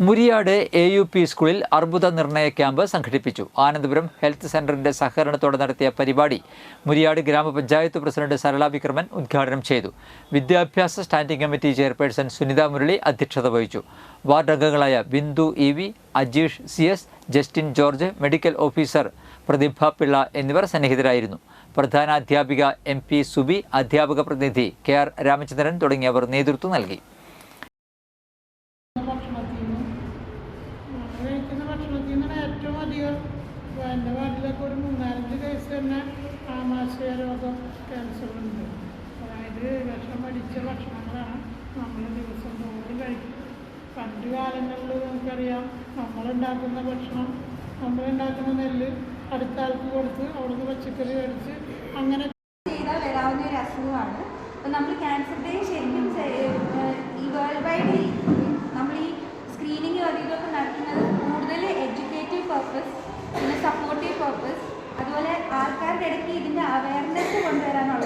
Muriyad A U P സ്കൂളിൽ അർബുദ നിർണയ ക്യാമ്പ് സംഘടിപ്പിച്ചു. ആനന്ദപുരം ഹെൽത്ത് സെന്ററിന്റെ സഹകരണത്തോടെ നടത്തിയ പരിപാടി മുരിയാട് ഗ്രാമപഞ്ചായത്ത് പ്രസിഡന്റ് സരള വിക്രമൻ ഉദ്ഘാടനം ചെയ്തു. വിദ്യാഭ്യാസ standing committee chairperson Sunitha Murali അധ്യക്ഷത വഹിച്ചു. വാർഡ് അംഗങ്ങളായ Bindu E V Ajeesh C S Justin George medical officer Prathibha Pillai എന്നിവർ സന്നിഹിതരായിരുന്നു. പ്രധാനാധ്യാപിക എം പി സുബി അധ്യാപക പ്രതിനിധി കെ ആർ രാമചന്ദ്രൻ തുടങ്ങിയവർ നേതൃത്വം നൽകി. കഴിക്കുന്ന ഭക്ഷണത്തിൽ നിന്നാണ് ഏറ്റവും അധികം എന്റെ വാട്ടിലൊക്കെ ഒരു മൂന്നാലഞ്ച് കേസ് തന്നെ ആമാശയ രോഗം ക്യാൻസറുണ്ട് അതായത് വിഷം അടിച്ച ഭക്ഷണങ്ങളാണ് നമ്മൾ ദിവസം തോറും കഴിക്കുന്നത് പണ്ട് കാലങ്ങളിൽ നമുക്കറിയാം നമ്മളുണ്ടാക്കുന്ന ഭക്ഷണം നമ്മളുണ്ടാക്കുന്ന നെല്ല് അടുത്ത ആൾക്ക് കൊടുത്ത് അവിടുന്ന് പച്ചക്കറി മേടിച്ച് അങ്ങനെ ചെയ്താൽ വരാവുന്ന ഒരു അസുഖമാണ്. അപ്പോൾ നമ്മൾ ക്യാൻസർ ഡേ ശരിക്കും പർപ്പസ് അതുപോലെ ആൾക്കാരുടെ ഇടയ്ക്ക് ഇതിന്റെ അവയർനെസ് കൊണ്ടുവരാനുള്ളതാണ്